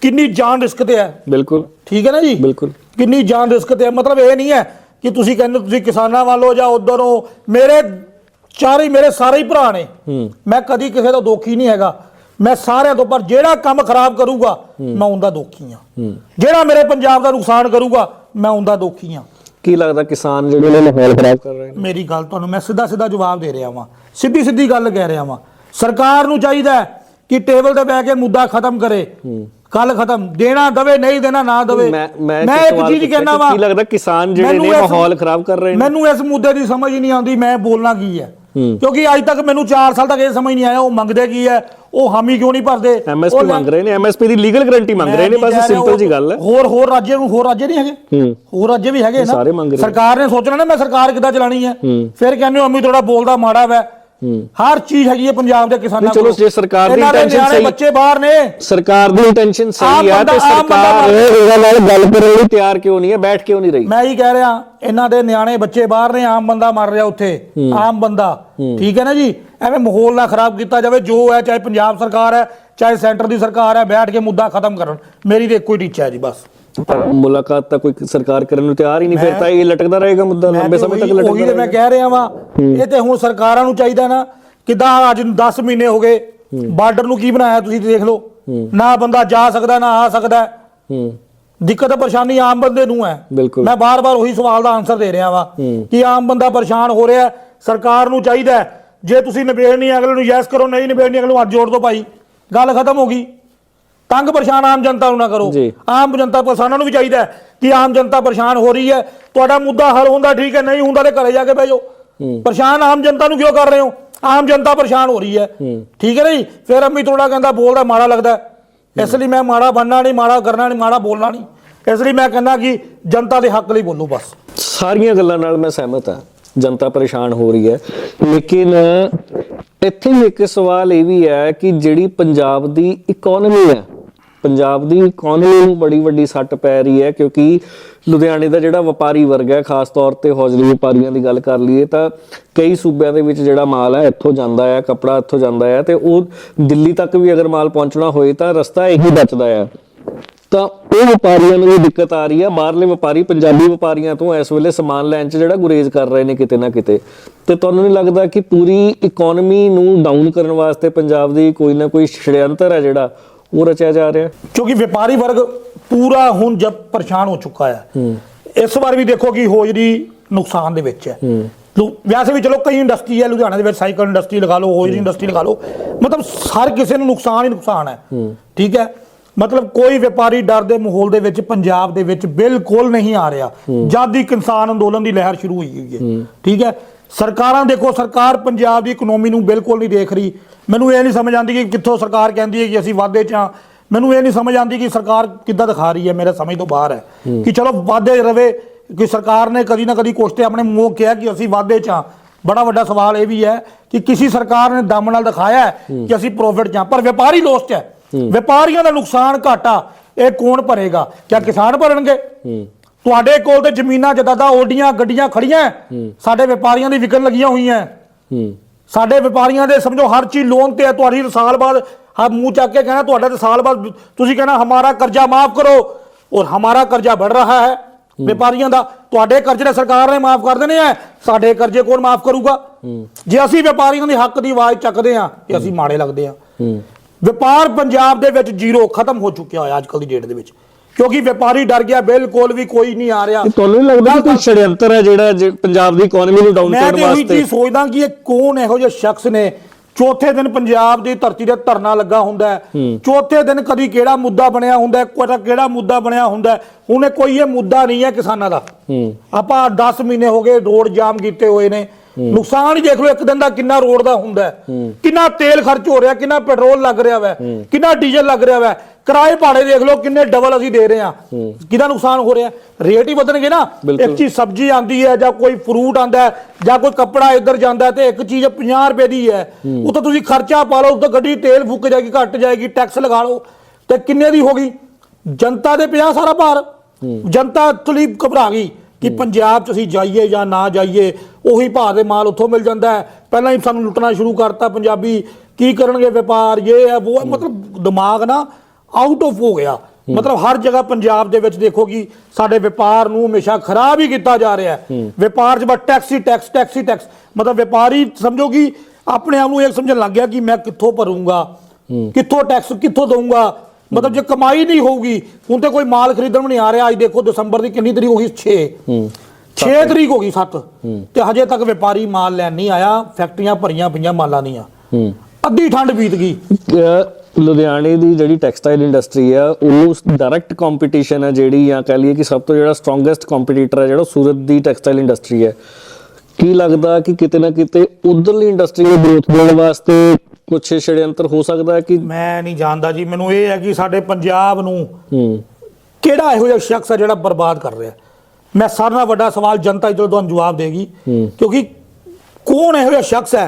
ਕਿੰਨੀ ਜਾਨ ਰਿਸਕ ਤੇ ਹੈ। ਬਿਲਕੁਲ। ਠੀਕ ਹੈ ਨਾ ਜੀ? ਬਿਲਕੁਲ। ਕਿੰਨੀ ਜਾਨ ਰਿਸਕ ਤੇ ਹੈ। ਮਤਲਬ ਇਹ ਨਹੀਂ ਹੈ ਕਿ ਤੁਸੀਂ ਕਹਿੰਦੇ ਤੁਸੀਂ ਕਿਸਾਨਾਂ ਵੱਲੋਂ ਜਾਂ ਉਧਰ ਮੇਰੇ ਚਾਰੇ ਮੇਰੇ ਸਾਰੇ ਹੀ ਭਰਾ ਨੇ। ਮੈਂ ਕਦੀ ਕਿਸੇ ਦਾ ਦੋਖੀ ਨਹੀਂ ਹੈਗਾ। ਮੈਂ ਸਾਰਿਆਂ ਤੋਂ ਪਰ ਜਿਹੜਾ ਕੰਮ ਖਰਾਬ ਕਰੂਗਾ ਮੈਂ ਉਹਦਾ ਦੋਖੀ ਆ ਜਿਹੜਾ ਮੇਰੇ ਪੰਜਾਬ ਦਾ ਨੁਕਸਾਨ ਕਰੂਗਾ ਮੈਂ ਉਹਦਾ ਦੋਖੀ ਆ ਕੀ ਲੱਗਦਾ ਕਿਸਾਨ ਜਿਹੜੇ ਨੇ ਮਾਹੌਲ ਖਰਾਬ ਕਰ ਰਹੇ ਨੇ? ਮੇਰੀ ਗੱਲ ਤੁਹਾਨੂੰ ਮੈਂ ਸਿੱਧਾ ਸਿੱਧਾ ਜਵਾਬ ਦੇ ਰਿਹਾ ਵਾਂ। ਸਿੱਧੀ ਸਿੱਧੀ ਗੱਲ ਕਹਿ ਰਿਹਾ ਵਾਂ। ਸਰਕਾਰ ਨੂੰ ਚਾਹੀਦਾ ਕਿ ਟੇਬਲ ਤੇ ਬਹਿ ਕੇ ਮੁੱਦਾ ਖਤਮ ਕਰੇ। ਕੱਲ ਖਤਮ। ਦੇਣਾ ਦਵੇ ਨਹੀਂ ਦੇਣਾ ਨਾ ਦਵੇ। ਮੈਂ ਇੱਕ ਚੀਜ਼ ਕਹਿਣਾ ਵਾਂ। ਕੀ ਲੱਗਦਾ ਕਿਸਾਨ ਜਿਹੜੇ ਨੇ ਮਾਹੌਲ ਖਰਾਬ ਕਰ ਰਹੇ ਨੇ? ਮੈਨੂੰ ਇਸ ਮੁੱਦੇ ਦੀ ਸਮਝ ਨਹੀਂ ਆਉਂਦੀ ਮੈਂ ਬੋਲਣਾ ਕੀ ਹੈ। ਕਿਉਂਕਿ ਅੱਜ ਤੱਕ ਮੈਨੂੰ 4 ਸਾਲ ਤੱਕ ਇਹ ਸਮਝ ਨਹੀਂ ਆਇਆ ਉਹ ਮੰਗਦੇ ਕੀ ਹੈ ਉਹ ਹਾਮੀ ਕਿਉਂ ਨਹੀਂ ਭਰਦੇ? ਐਮਐਸਪੀ ਮੰਗ ਰਹੇ ਨੇ ਐਮਐਸਪੀ ਦੀ ਲੀਗਲ ਗਾਰੰਟੀ ਮੰਗ ਰਹੇ ਨੇ ਬਸ ਸਿੰਪਲ ਜੀ ਗੱਲ ਹੈ। ਹੋਰ ਹੋਰ ਰਾਜੇ ਨੂੰ ਹੋਰ ਰਾਜੇ ਨਹੀਂ ਹੈਗੇ? ਹੋਰ ਰਾਜੇ ਵੀ ਹੈਗੇ ਨੇ। ਸਰਕਾਰ ਨੇ ਸੋਚਣਾ ਨਾ ਮੈਂ ਸਰਕਾਰ ਕਿੱਦਾਂ ਚਲਾਣੀ ਹੈ। ਫਿਰ ਕਹਿੰਦੇ ਹੋ ਅੰਮੀ ਥੋੜਾ ਬੋਲਦਾ ਮਾੜਾ ਵੈ। ਹਰ ਚੀਜ਼ ਹੈਗੀ ਹੈ ਪੰਜਾਬ ਦੇ ਕਿਸਾਨਾਂ ਨਹੀਂ, ਚਲੋ, ਕੋਲ। ਜੇ ਸਰਕਾਰ ਦੀ ਇਹਨਾਂ ਨਿਆਣੇ ਸਹੀ- ਬੱਚੇ ਬਾਹਰ ਨੇ। ਸਰਕਾਰ ਦੀ ਇੰਟੈਂਸ਼ਨ ਸਹੀ ਆ ਤੇ ਸਰਕਾਰ ਇਹਦਾ ਨਾਲ ਗੱਲ ਕਰਨ ਲਈ ਤਿਆਰ ਕਿਉਂ ਨਹੀਂ ਹੈ? ਬੈਠ ਕਿਉਂ ਨਹੀਂ ਰਹੀ? ਮੈਂ ਹੀ ਕਹਿ ਰਿਹਾ ਇਹਨਾਂ ਦੇ ਨਿਆਣੇ ਬੱਚੇ ਬਾਹਰ ਨੇ ਆਮ ਬੰਦਾ ਮਰ ਰਿਹਾ ਉੱਥੇ। ਆਮ ਬੰਦਾ। ਠੀਕ ਹੈ ਨਾ ਜੀ? ਐਵੇਂ ਮਾਹੌਲ ਨਾ ਖਰਾਬ ਕੀਤਾ ਜਾਵੇ ਜੋ ਹੈ ਚਾਹੇ ਪੰਜਾਬ ਸਰਕਾਰ ਹੈ ਚਾਹੇ ਸੈਂਟਰ ਦੀ ਸਰਕਾਰ ਹੈ ਬੈਠ ਕੇ ਮੁੱਦਾ ਖਤਮ ਕਰਨ। ਮੇਰੀ ਤੇ ਇੱਕੋ ਹੀ ਟੀਚਾ ਹੈ ਜੀ ਬਸ। ਮੁਲਾਕਾਤ ਤਾਂ ਕੋਈ ਸਰਕਾਰ ਕਰਨ ਨੂੰ ਤਿਆਰ ਹੀ ਨਹੀਂ ਫਿਰ ਤਾਂ ਇਹ ਲਟਕਦਾ ਰਹੇਗਾ ਮੁੱਦਾ ਲੰਬੇ ਸਮੇਂ ਤੱਕ ਉਹੀ- ਉਹੀ ਲਟਕਦਾ ਤੇ ਮੈਂ ਕਹਿ ਰਿਹਾ ਵਾਂ ਇਹ ਤੇ ਹੁਣ ਸਰਕਾਰਾਂ ਨੂੰ ਚਾਹੀਦਾ ਨਾ ਕਿਦਾਂ ਅੱਜ ਨੂੰ 10 ਮਹੀਨੇ ਹੋ ਗਏ ਬਾਰਡਰ ਨੂੰ ਕੀ ਬਣਾਇਆ ਤੁਸੀਂ ਦੇਖ ਲਓ। ਨਾ ਬੰਦਾ ਜਾ ਸਕਦਾ ਨਾ ਆ ਸਕਦਾ। ਹੂੰ। ਦਿੱਕਤ ਪਰੇਸ਼ਾਨੀ ਆਮ ਬੰਦੇ ਨੂੰ ਹੈ। ਮੈਂ ਬਾਰ-ਬਾਰ ਉਹੀ ਸਵਾਲ ਦਾ ਆਨਸਰ ਦੇ ਰਿਹਾ ਵਾਂ ਕਿ ਆਮ ਬੰਦਾ ਪਰੇਸ਼ਾਨ ਹੋ ਰਿਹਾ। ਸਰਕਾਰ ਨੂੰ ਚਾਹੀਦਾ ਜੇ ਤੁਸੀਂ ਨਿਬੇੜਨੀ ਅਗਲੇ ਨੂੰ ਯੈਸ ਕਰੋ ਨਹੀਂ ਨਿਬੇੜਨੀ ਅਗਲੇ ਨੂੰ ਹੱਥ ਜੋੜ ਦਿਓ ਭਾਈ। ਗੱਲ ਖਤਮ ਹੋ ਗਈ। ਤੰਗ ਪਰੇਸ਼ਾਨ ਆਮ ਜਨਤਾ ਨੂੰ ਨਾ ਕਰੋ। ਆਮ ਜਨਤਾ ਕਿਸਾਨਾਂ ਨੂੰ ਵੀ ਚਾਹੀਦਾ ਕਿ ਆਮ ਜਨਤਾ ਪਰੇਸ਼ਾਨ ਹੋ ਰਹੀ ਹੈ। ਤੁਹਾਡਾ ਮੁੱਦਾ ਹੱਲ ਹੁੰਦਾ ਠੀਕ ਹੈ ਨਹੀਂ ਹੁੰਦਾ ਤੇ ਘਰੇ ਜਾ ਕੇ ਬਹਿ ਜਾਓ। ਪਰੇਸ਼ਾਨ ਆਮ ਜਨਤਾ ਨੂੰ ਕਿਉਂ ਕਰ ਰਹੇ ਹੋ? ਆਮ ਜਨਤਾ ਪਰੇਸ਼ਾਨ ਹੋ ਰਹੀ ਹੈ। ਠੀਕ ਹੈ ਨਾ ਜੀ? ਫਿਰ ਅੰਮੀ ਥੋੜਾ ਕਹਿੰਦਾ ਬੋਲਦਾ ਮਾੜਾ ਲੱਗਦਾ। ਇਸ ਲਈ ਮੈਂ ਮਾੜਾ ਬਣਨਾ ਨਹੀਂ ਮਾੜਾ ਕਰਨਾ ਨਹੀਂ ਮਾੜਾ ਬੋਲਣਾ ਨਹੀਂ। ਇਸ ਲਈ ਮੈਂ ਕਹਿੰਦਾ ਕਿ ਜਨਤਾ ਦੇ ਹੱਕ ਲਈ ਬੋਲੋ ਬਸ। ਸਾਰੀਆਂ ਗੱਲਾਂ ਨਾਲ ਮੈਂ ਸਹਿਮਤ ਹਾਂ। ਜਨਤਾ ਪਰੇਸ਼ਾਨ ਹੋ ਰਹੀ ਹੈ। ਲੇਕਿਨ ਇੱਥੇ ਇੱਕ ਸਵਾਲ ਇਹ ਵੀ ਹੈ ਕਿ ਜਿਹੜੀ ਪੰਜਾਬ ਦੀ ਇਕਨੋਮੀ ਹੈ ਪੰਜਾਬ ਦੀ ਇਕਨੋਮੀ ਨੂੰ ਬੜੀ ਵੱਡੀ ਸੱਟ ਪੈ ਰਹੀ ਹੈ, ਕਿਉਂਕਿ ਲੁਧਿਆਣੇ ਦਾ ਜਿਹੜਾ ਵਪਾਰੀ ਵਰਗ ਹੈ, ਖਾਸ ਤੌਰ ਤੇ ਹੌਜ਼ਰੀ ਵਪਾਰੀਆਂ ਦੀ ਗੱਲ ਕਰ ਲਈਏ ਤਾਂ ਕਈ ਸੂਬਿਆਂ ਦੇ ਵਿੱਚ ਜਿਹੜਾ ਮਾਲ ਹੈ, ਇੱਥੋਂ ਜਾਂਦਾ ਹੈ, ਕੱਪੜਾ ਇੱਥੋਂ ਜਾਂਦਾ ਹੈ ਤੇ ਉਹ ਦਿੱਲੀ ਤੱਕ ਵੀ ਅਗਰ ਮਾਲ ਪਹੁੰਚਣਾ ਹੋਏ ਤਾਂ ਰਸਤਾ ਇਹੀ ਬਚਦਾ ਹੈ। ਤਾਂ ਉਹ ਵਪਾਰੀਆਂ ਨੂੰ ਵੀ ਦਿੱਕਤ ਆ ਰਹੀ ਹੈ। ਬਾਹਰਲੇ ਵਪਾਰੀ, ਪੰਜਾਬੀ ਵਪਾਰੀਆਂ ਤੋਂ ਇਸ ਵੇਲੇ ਸਮਾਨ ਲੈਣ 'ਚ ਜਿਹੜਾ ਗੁਰੇਜ਼ ਕਰ ਰਹੇ ਨੇ ਕਿਤੇ ਨਾ ਕਿਤੇ। ਤੇ ਤੁਹਾਨੂੰ ਨਹੀਂ ਲੱਗਦਾ ਕਿ ਪੂਰੀ ਇਕਨੋਮੀ ਨੂੰ ਡਾਊਨ ਕਰਨ ਵਾਸਤੇ ਪੰਜਾਬ ਦੀ ਕੋਈ ਨਾ ਕੋਈ ਛੜਯੰਤਰ ਹੈ ਜਿਹੜਾ? ਉਹ ਰਚਿਆ ਜਾ ਰਿਹਾ। ਹੈ ਕਿਉਂਕਿ ਵਪਾਰੀ ਵਰਗ ਪੂਰਾ ਹੁਣ ਜਬ ਪਰੇਸ਼ਾਨ ਹੋ ਚੁੱਕਾ ਹੈ। ਇਸ ਵਾਰ ਵੀ ਦੇਖੋ ਕਿ ਹੋਜਰੀ ਨੁਕਸਾਨ ਦੇ ਵਿੱਚ ਹੈ। ਵੈਸੇ ਵੀ ਚਲੋ ਕਈ ਇੰਡਸਟਰੀ ਹੈ ਲੁਧਿਆਣਾ ਦੇ ਵਿੱਚ ਸਾਈਕਲ ਇੰਡਸਟਰੀ ਲਗਾ ਲਓ ਹੋਜਰੀ ਇੰਡਸਟਰੀ ਲਗਾ ਲਓ ਮਤਲਬ ਹਰ ਕਿਸੇ ਨੂੰ ਨੁਕਸਾਨ ਹੀ ਨੁਕਸਾਨ ਹੈ। ਠੀਕ ਹੈ? ਮਤਲਬ ਕੋਈ ਵਪਾਰੀ ਡਰ ਦੇ ਮਾਹੌਲ ਦੇ ਵਿੱਚ ਪੰਜਾਬ ਦੇ ਵਿੱਚ ਬਿਲਕੁਲ ਨਹੀਂ ਆ ਰਿਹਾ। ਜਦ ਦੀ ਕਿਸਾਨ ਅੰਦੋਲਨ ਦੀ ਲਹਿਰ ਸ਼ੁਰੂ ਹੋਈ ਹੋਈ ਹੈ। ਠੀਕ ਹੈ? ਸਰਕਾਰਾਂ ਦੇਖੋ ਸਰਕਾਰ ਪੰਜਾਬ ਦੀ ਇਕਨੋਮੀ ਨੂੰ ਬਿਲਕੁਲ ਨਹੀਂ ਦੇਖ ਰਹੀ। ਮੈਨੂੰ ਇਹ ਨਹੀਂ ਸਮਝ ਆਉਂਦੀ ਕਿ ਕਿੱਥੋਂ ਸਰਕਾਰ ਕਹਿੰਦੀ ਹੈ ਕਿ ਅਸੀਂ ਵਾਧੇ 'ਚ ਹਾਂ। ਮੈਨੂੰ ਇਹ ਨਹੀਂ ਸਮਝ ਆਉਂਦੀ ਕਿ ਸਰਕਾਰ ਕਿੱਦਾਂ ਦਿਖਾ ਰਹੀ ਹੈ ਮੇਰੇ ਸਮਝ ਤੋਂ ਬਾਹਰ ਹੈ। ਕਿ ਚਲੋ ਵਾਧੇ ਰਵੇ ਕਿ ਸਰਕਾਰ ਨੇ ਕਦੀ ਨਾ ਕਦੀ ਕੁਛ ਤੇ ਆਪਣੇ ਮੂੰਹ ਕਿਹਾ ਕਿ ਅਸੀਂ ਵਾਧੇ 'ਚ ਹਾਂ। ਬੜਾ ਵੱਡਾ ਸਵਾਲ ਇਹ ਵੀ ਹੈ ਕਿ ਕਿਸੇ ਸਰਕਾਰ ਨੇ ਦਮ ਨਾਲ ਦਿਖਾਇਆ ਹੈ ਕਿ ਅਸੀਂ ਪ੍ਰੋਫਿਟ 'ਚ ਹਾਂ। ਪਰ ਵਪਾਰੀ ਲੋਸ 'ਚ ਹੈ। ਵਪਾਰੀਆਂ ਦਾ ਨੁਕਸਾਨ ਘਾਟਾ ਇਹ ਕੌਣ ਭਰੇਗਾ? ਕਿਆ ਕਿਸਾਨ ਭਰਨਗੇ? ਤੁਹਾਡੇ ਕੋਲ ਤੇ ਜ਼ਮੀਨਾਂ ਜਦਾਦਾ ਓਡੀਆਂ ਗੱਡੀਆਂ ਖੜੀਆਂ। ਸਾਡੇ ਵਪਾਰੀਆਂ ਦੀ ਵਿਕਣ ਲੱਗੀਆਂ ਹੋਈਆਂ ਸਾਡੇ ਵਪਾਰੀਆਂ ਦੇ ਸਮਝੋ ਹਰ ਚੀਜ਼ ਲੋਨ ਤੇ ਹੈ ਤੁਹਾਡੀ ਸਾਲ ਬਾਅਦ ਹਾਂ ਮੂੰਹ ਚੱਕ ਕੇ ਕਹਿਣਾ ਤੁਹਾਡਾ ਤੇ ਸਾਲ ਬਾਅਦ ਤੁਸੀਂ ਕਹਿਣਾ ਹਮਾਰਾ ਕਰਜ਼ਾ ਮਾਫ ਕਰੋ। ਔਰ ਹਮਾਰਾ ਕਰਜ਼ਾ बढ़ ਰਹਾ ਹੈ ਵਪਾਰੀਆਂ ਦਾ। ਤੁਹਾਡੇ ਕਰਜ਼ੇ ਸਰਕਾਰ ਨੇ ਮਾਫ ਕਰ ਦੇਣੇ ਆ ਸਾਡੇ ਕਰਜ਼ੇ ਕੌਣ ਮਾਫ ਕਰੂਗਾ? ਜੇ ਅਸੀਂ ਵਪਾਰੀਆਂ ਦੇ ਹੱਕ ਦੀ ਆਵਾਜ਼ ਚੱਕਦੇ ਆ ਤੇ ਅਸੀਂ ਮਾੜੇ ਲੱਗਦੇ ਆ ਵਪਾਰ ਪੰਜਾਬ ਦੇ ਵਿੱਚ ਜ਼ੀਰੋ ਖਤਮ ਹੋ ਚੁੱਕਿਆ ਹੋਇਆ ਅੱਜ ਕੱਲ ਦੀ ਡੇਟ ਦੇ ਵਿੱਚ। ਕਿਉਂਕਿ ਵਪਾਰੀ ਡਰ ਗਿਆ ਬਿਲਕੁਲ ਵੀ ਕੋਈ ਨਹੀਂ ਆ ਰਿਹਾ। ਤੁਹਾਨੂੰ ਨਹੀਂ ਲੱਗਦਾ ਕੋਈ ਛੜਯੰਤਰ ਹੈ ਜਿਹੜਾ ਪੰਜਾਬ ਦੀ ਇਕਨੋਮੀ ਨੂੰ ਡਾਊਨ ਮੈਂ ਕਰਨ ਤੇ ਉਹੀ ਵਾਸਤੇ? ਚੀਜ਼ ਸੋਚਦਾ ਕਿ ਇਹ ਕੌਣ ਇਹੋ ਜਿਹੇ ਸ਼ਖਸ ਨੇ? ਚੌਥੇ ਦਿਨ ਪੰਜਾਬ ਦੀ ਧਰਤੀ ਤੇ ਧਰਨਾ ਲੱਗਾ ਹੁੰਦਾ ਹੈ। ਚੌਥੇ ਦਿਨ ਕਦੀ ਕਿਹੜਾ ਮੁੱਦਾ ਬਣਿਆ ਹੁੰਦਾ ਹੈ ਕੋਈ ਕਿਹੜਾ ਮੁੱਦਾ ਬਣਿਆ ਹੁੰਦਾ ਹੁਣ ਕੋਈ ਇਹ ਮੁੱਦਾ ਨਹੀਂ ਹੈ ਕਿਸਾਨਾਂ ਦਾ। ਆਪਾਂ 10 ਮਹੀਨੇ ਹੋ ਗਏ ਰੋਡ ਜਾਮ ਕੀਤੇ ਹੋਏ ਨੇ। ਨੁਕਸਾਨ ਹੀ ਦੇਖ ਲਓ ਇੱਕ ਦਿਨ ਦਾ ਕਿੰਨਾ ਰੋਡ ਦਾ ਹੁੰਦਾ ਹੈ। ਕਿੰਨਾ ਤੇਲ ਖਰਚ ਹੋ ਰਿਹਾ ਕਿੰਨਾ ਪੈਟਰੋਲ ਲੱਗ ਰਿਹਾ ਵੈ। ਕਿੰਨਾ ਡੀਜ਼ਲ ਲੱਗ ਰਿਹਾ ਵੈ। ਕਿਰਾਏ ਭਾੜੇ ਦੇਖ ਲਓ ਕਿੰਨੇ ਡਬਲ ਅਸੀਂ ਦੇ ਰਹੇ ਹਾਂ। ਕਿਹਦਾ ਨੁਕਸਾਨ ਹੋ ਰਿਹਾ? ਰੇਟ ਹੀ ਵਧਣਗੇ ਨਾ। ਇੱਕ ਚੀਜ਼ ਸਬਜ਼ੀ ਆਂਦੀ ਹੈ ਜਾਂ ਕੋਈ ਫਰੂਟ ਆਂਦਾ ਜਾਂ ਕੋਈ ਕੱਪੜਾ ਇੱਧਰ ਜਾਂਦਾ ਤੇ ਇੱਕ ਚੀਜ਼ 50 ਰੁਪਏ ਦੀ ਹੈ। ਉਹ ਤਾਂ ਤੁਸੀਂ ਖਰਚਾ ਪਾ ਲਓ ਤਾਂ ਗੱਡੀ ਤੇਲ ਫੁੱਕ ਜਾਏਗੀ ਘੱਟ ਜਾਏਗੀ ਟੈਕਸ ਲਗਾ ਲਓ। ਤੇ ਕਿੰਨੇ ਦੀ ਹੋ ਗਈ? ਜਨਤਾ ਦੇ ਪਿਆ ਸਾਰਾ ਭਾਰ। ਜਨਤਾ ਅਸਲੀ ਘਬਰਾ ਗਈ ਕਿ ਪੰਜਾਬ 'ਚ ਅਸੀਂ ਜਾਈਏ ਜਾਂ ਨਾ ਜਾਈਏ ਉਹੀ ਭਾਅ ਦੇ ਮਾਲ ਉੱਥੋਂ ਮਿਲ ਜਾਂਦਾ ਹੈ। ਪਹਿਲਾਂ ਹੀ ਸਾਨੂੰ ਲੁੱਟਣਾ ਸ਼ੁਰੂ ਕਰਤਾ ਪੰਜਾਬੀ। ਕੀ ਕਰਨਗੇ ਵਪਾਰ? ਇਹ ਹੈ ਉਹ ਮਤਲਬ ਦਿਮਾਗ ਨਾ ਆਊਟ ਆਫ ਹੋ ਗਿਆ। ਮਤਲਬ ਹਰ ਜਗ੍ਹਾ ਪੰਜਾਬ ਦੇ ਵਿੱਚ ਦੇਖੋ ਕਿ ਸਾਡੇ ਵਪਾਰ ਨੂੰ ਹਮੇਸ਼ਾ ਖਰਾਬ ਹੀ ਕੀਤਾ ਜਾ ਰਿਹਾ ਹੈ। ਵਪਾਰ 'ਚ ਬਸ ਟੈਕਸੀ ਟੈਕਸ ਟੈਕਸੀ ਟੈਕਸ ਮਤਲਬ ਵਪਾਰੀ ਸਮਝੋ ਕਿ ਆਪਣੇ ਆਪ ਨੂੰ ਇਹ ਸਮਝਣ ਲੱਗ ਗਿਆ ਕਿ ਮੈਂ ਕਿੱਥੋਂ ਭਰੂੰਗਾ ਕਿੱਥੋਂ ਟੈਕਸ ਕਿੱਥੋਂ ਦਊਂਗਾ। ਮਤਲਬ ਜੇ ਕਮਾਈ ਨਹੀਂ ਹੋਊਗੀ ਹੁਣ ਤੇ ਕੋਈ ਮਾਲ ਖਰੀਦਣ ਵੀ ਨਹੀਂ ਆ ਰਿਹਾ। ਅੱਜ ਦੇਖੋ ਦਸੰਬਰ ਦੀ ਕਿੰਨੀ ਤਰੀਕ ਹੋ ਗਈ? 6 ਹੂੰ। 6 ਤਰੀਕ ਹੋ ਗਈ 7 ਤੇ ਹਜੇ ਤੱਕ ਵਪਾਰੀ ਮਾਲ ਲੈਣ ਨਹੀਂ ਆਇਆ ਫੈਕਟਰੀਆਂ ਭਰੀਆਂ ਪਈਆਂ ਮਾਲਾਂ ਦੀਆਂ। ਹੂੰ। ਅੱਧੀ ਠੰਡ ਬੀਤ ਗਈ। ਅਹ ਲੁਧਿਆਣੇ ਦੀ ਜਿਹੜੀ ਟੈਕਸਟਾਈਲ ਇੰਡਸਟਰੀ ਆ ਉਹਨੂੰ ਡਾਇਰੈਕਟ ਕੰਪੀਟੀਸ਼ਨ ਹੈ ਜਿਹੜੀ ਜਾਂ ਕਹ ਲਈਏ ਕਿ ਸਭ ਤੋਂ ਜਿਹੜਾ ਸਟਰੋਂਗੈਸਟ ਕੰਪੀਟੀਟਰ ਹੈ ਜਿਹੜਾ ਉਹ ਸੂਰਤ ਦੀ ਟੈਕਸਟਾਈਲ ਇੰਡਸਟਰੀ ਹੈ ਕੀ ਲੱਗਦਾ ਕਿ ਕਿਤੇ ਨਾ ਕਿਤੇ ਉਧਰਲੀ ਇੰਡਸਟਰੀ ਨੂੰ ਗਰੋਥ ਦੇਣ ਵਾਸਤੇ ਕੁਝ ਛੜਯੰਤਰ ਹੋ ਸਕਦਾ ਹੈ ਕਿ ਮੈਂ ਨਹੀਂ ਜਾਣਦਾ ਜੀ ਮੈਨੂੰ ਇਹ ਹੈ ਕਿ ਸਾਡੇ ਪੰਜਾਬ ਨੂੰ ਹੂੰ। ਕਿਹੜਾ ਇਹੋ ਜਿਹਾ ਸ਼ਖਸ ਹੈ ਜਿਹੜਾ ਬਰਬਾਦ ਕਰ ਰਿਹਾ? ਮੈਂ ਸਾਰਿਆਂ ਨਾਲੋਂ ਵੱਡਾ ਸਵਾਲ ਜਨਤਾ ਜਦੋਂ ਤੁਹਾਨੂੰ ਜਵਾਬ ਦੇਗੀ ਕਿਉਂਕਿ ਕੌਣ ਇਹੋ ਜਿਹਾ ਸ਼ਖਸ ਹੈ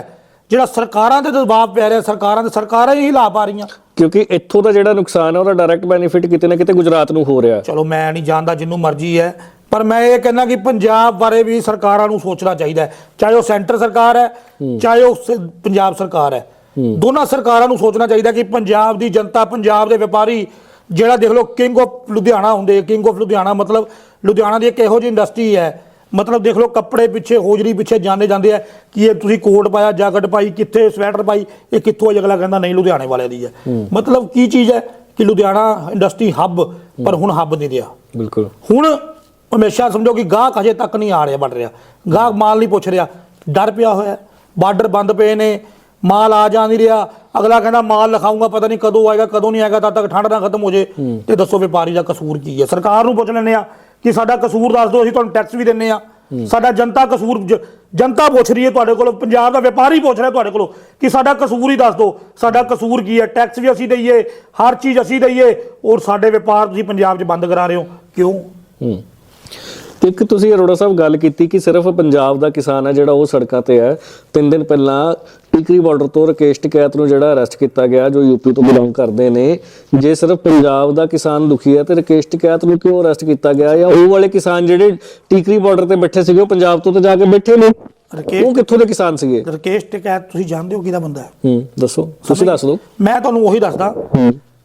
ਜਿਹੜਾ ਸਰਕਾਰਾਂ ਤੇ ਦਬਾਅ ਪੈ ਰਿਹਾ ਸਰਕਾਰਾਂ ਤੇ ਸਰਕਾਰਾਂ ਹੀ ਹਿਲਾ ਪਾ ਰਹੀਆਂ। ਕਿਉਂਕਿ ਇੱਥੋਂ ਦਾ ਜਿਹੜਾ ਨੁਕਸਾਨ ਹੈ ਉਹਦਾ ਡਾਇਰੈਕਟ ਬੈਨੀਫਿਟ ਕਿਤੇ ਨਾ ਕਿਤੇ ਗੁਜਰਾਤ ਨੂੰ ਹੋ ਰਿਹਾ। ਚਲੋ ਮੈਂ ਨਹੀਂ ਜਾਣਦਾ ਜਿੰਨੂੰ ਮਰਜ਼ੀ ਹੈ ਪਰ ਮੈਂ ਇਹ ਕਹਿੰਦਾ ਕਿ ਪੰਜਾਬ ਬਾਰੇ ਵੀ ਸਰਕਾਰਾਂ ਨੂੰ ਸੋਚਣਾ ਚਾਹੀਦਾ ਹੈ। ਚਾਹੇ ਉਹ ਸੈਂਟਰ ਸਰਕਾਰ ਹੈ ਚਾਹੇ ਉਹ ਪੰਜਾਬ ਸਰਕਾਰ ਹੈ। ਦੋਨਾਂ ਸਰਕਾਰਾਂ ਨੂੰ ਸੋਚਣਾ ਚਾਹੀਦਾ ਕਿ ਪੰਜਾਬ ਦੀ ਜਨਤਾ ਪੰਜਾਬ ਦੇ ਵਪਾਰੀ ਜਿਹੜਾ ਦੇਖ ਲਓ ਕਿੰਗ ਆਫ ਲੁਧਿਆਣਾ ਹੁੰਦੇ ਕਿੰਗ ਆਫ ਲੁਧਿਆਣਾ ਮਤਲਬ ਲੁਧਿਆਣਾ ਦੀ ਇੱਕ ਇਹੋ ਜਿਹੀ ਇੰਡਸਟਰੀ ਹੈ ਮਤਲਬ ਦੇਖ ਲਓ ਕੱਪੜੇ ਪਿੱਛੇ ਹੋਜਰੀ ਪਿੱਛੇ ਜਾਂਦੇ ਜਾਂਦੇ ਆ ਕਿ ਇਹ ਤੁਸੀਂ ਕੋਟ ਪਾਇਆ ਜੈਕਟ ਪਾਈ ਕਿੱਥੇ ਸਵੈਟਰ ਪਾਈ ਇਹ ਕਿੱਥੋਂ? ਅਗਲਾ ਕਹਿੰਦਾ ਨਹੀਂ ਲੁਧਿਆਣੇ ਵਾਲੇ ਦੀ ਹੈ। ਮਤਲਬ ਕੀ ਚੀਜ਼ ਹੈ ਕਿ ਲੁਧਿਆਣਾ ਇੰਡਸਟਰੀ ਹੱਬ ਪਰ ਹੁਣ ਹੱਬ ਨਹੀਂ ਰਿਹਾ। ਬਿਲਕੁਲ। ਹੁਣ ਹਮੇਸ਼ਾ ਸਮਝੋ ਕਿ ਗਾਹਕ ਅਜੇ ਤੱਕ ਨਹੀਂ ਆ ਰਿਹਾ ਬਣ ਰਿਹਾ। ਗਾਹਕ ਮਾਲ ਨਹੀਂ ਪੁੱਛ ਰਿਹਾ। ਡਰ ਪਿਆ ਹੋਇਆ। ਬਾਰਡਰ ਬੰਦ ਪਏ ਨੇ। ਮਾਲ ਆ ਜਾ ਨਹੀਂ ਰਿਹਾ। ਅਗਲਾ ਕਹਿੰਦਾ ਮਾਲ ਲਿਖਾਊਂਗਾ ਪਤਾ ਨਹੀਂ ਕਦੋਂ ਆਏਗਾ ਕਦੋਂ ਨਹੀਂ ਆਏਗਾ ਤਦ ਤੱਕ ਠੰਡ ਨਾ ਖਤਮ ਹੋ ਜੇ। ਤੇ ਦੱਸੋ ਵਪਾਰੀ ਦਾ ਕਸੂਰ ਕੀ ਹੈ? ਸਰਕਾਰ ਨੂੰ ਪੁੱਛ ਲੈਂਦੇ ਆ ਕਿ ਸਾਡਾ ਕਸੂਰ ਦੱਸ ਦਿਓ ਅਸੀਂ ਤੁਹਾਨੂੰ ਟੈਕਸ ਵੀ ਦਿੰਨੇ ਆ। ਸਾਡਾ ਜਨਤਾ ਕਸੂਰ ਜਨਤਾ ਪੁੱਛ ਰਹੀ ਹੈ ਤੁਹਾਡੇ ਕੋਲੋਂ ਪੰਜਾਬ ਦਾ ਵਪਾਰੀ ਪੁੱਛ ਰਿਹਾ ਤੁਹਾਡੇ ਕੋਲੋਂ ਕਿ ਸਾਡਾ ਕਸੂਰ ਹੀ ਦੱਸ ਦਿਓ ਸਾਡਾ ਕਸੂਰ ਕੀ ਹੈ? ਟੈਕਸ ਵੀ ਅਸੀਂ ਦਈਏ ਹਰ ਚੀਜ਼ ਅਸੀਂ ਦਈਏ ਔਰ ਸਾਡੇ ਵਪਾਰ ਤੁਸੀਂ ਪੰਜਾਬ 'ਚ ਬੰਦ ਕਰਾ ਰਹੇ ਹੋ। ਕਿਉਂ? ਹੂੰ। ਇੱਕ ਤੁਸੀਂ ਅਰੋੜਾ ਸਾਹਿਬ ਗੱਲ ਕੀਤੀ ਕਿ ਸਿਰਫ ਪੰਜਾਬ ਦਾ ਕਿਸਾਨ ਹੈ ਜਿਹੜਾ ਉਹ ਸੜਕਾਂ ਤੇ ਹੈ। ਤਿੰਨ ਦਿਨ ਪਹਿਲਾਂ ਟਿਕਰੀ ਬਾਰਡਰ ਤੋਂ ਰਕੇਸ਼ ਟਿਕੈਤ ਨੂੰ ਜਿਹੜਾ ਅਰੈਸਟ ਕੀਤਾ ਗਿਆ ਜੋ ਯੂਪੀ ਤੋਂ ਬਿਲੋਂਗ ਕਰਦੇ ਨੇ ਜੇ ਸਿਰਫ ਪੰਜਾਬ ਦਾ ਕਿਸਾਨ ਦੁਖੀ ਹੈ ਤੇ ਰਕੇਸ਼ ਟਿਕੈਤ ਨੂੰ ਕਿਉਂ ਅਰੈਸਟ ਕੀਤਾ ਗਿਆ? ਜਾਂ ਉਹ ਵਾਲੇ ਕਿਸਾਨ ਜਿਹੜੇ ਟਿਕਰੀ ਬਾਰਡਰ ਤੇ ਬੈਠੇ ਸੀਗੇ ਉਹ ਪੰਜਾਬ ਤੋਂ ਤਾਂ ਜਾ ਕੇ ਬੈਠੇ ਨੇ? ਉਹ ਕਿੱਥੋਂ ਦੇ ਕਿਸਾਨ ਸੀਗੇ? ਰਕੇਸ਼ ਟਿਕੈਤ ਤੁਸੀਂ ਜਾਣਦੇ ਹੋ ਕਿਹਦਾ ਬੰਦਾ ਹੈ? ਹੂੰ ਦੱਸੋ। ਤੁਸੀਂ ਦੱਸ ਦਿਓ। ਮੈਂ ਤੁਹਾਨੂੰ ਉਹੀ ਦੱਸਦਾ